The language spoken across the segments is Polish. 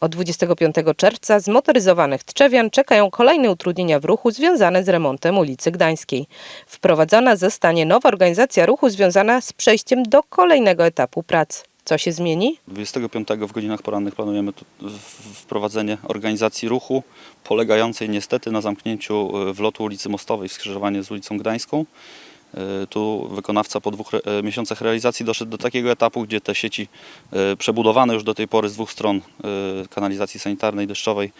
Od 25 czerwca zmotoryzowanych Tczewian czekają kolejne utrudnienia w ruchu związane z remontem ulicy Gdańskiej. Wprowadzona zostanie nowa organizacja ruchu związana z przejściem do kolejnego etapu prac. Co się zmieni? 25 w godzinach porannych planujemy wprowadzenie organizacji ruchu polegającej niestety na zamknięciu e, wlotu ulicy Mostowej w skrzyżowanie z ulicą Gdańską. E, Tu wykonawca po dwóch e, miesiącach realizacji doszedł do takiego etapu, gdzie te sieci e, przebudowane już do tej pory z dwóch stron kanalizacji sanitarnej deszczowej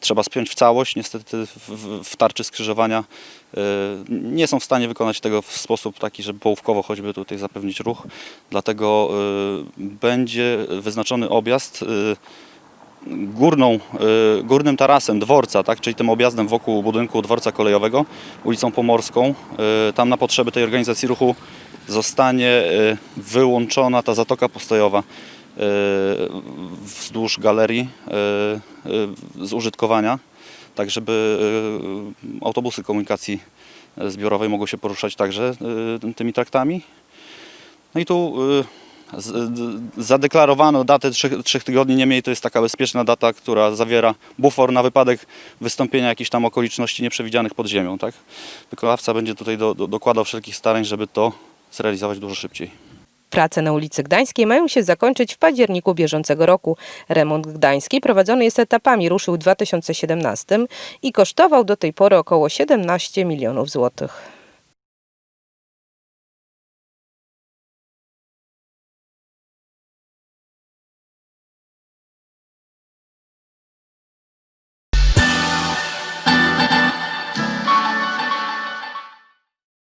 trzeba spiąć w całość. Niestety w- tarczy skrzyżowania nie są w stanie wykonać tego w sposób taki, żeby połówkowo choćby tutaj zapewnić ruch. Dlatego będzie wyznaczony objazd górną, e, górnym tarasem dworca, tak, czyli tym objazdem wokół budynku dworca kolejowego, ulicą Pomorską. E, Tam na potrzeby tej organizacji ruchu zostanie e, wyłączona ta zatoka postojowa wzdłuż galerii z użytkowania, tak żeby autobusy komunikacji zbiorowej mogły się poruszać także tymi traktami. No i tu y, zadeklarowano datę trzech, trzech tygodni, niemniej to jest taka bezpieczna data, która zawiera bufor na wypadek wystąpienia jakichś tam okoliczności nieprzewidzianych pod ziemią. Tak? Wykonawca będzie tutaj do, do, dokładał wszelkich starań, żeby to zrealizować dużo szybciej. Prace na ulicy Gdańskiej mają się zakończyć w październiku bieżącego roku. Remont Gdańskiej prowadzony jest etapami, ruszył w 2017 i kosztował do tej pory około 17 milionów złotych.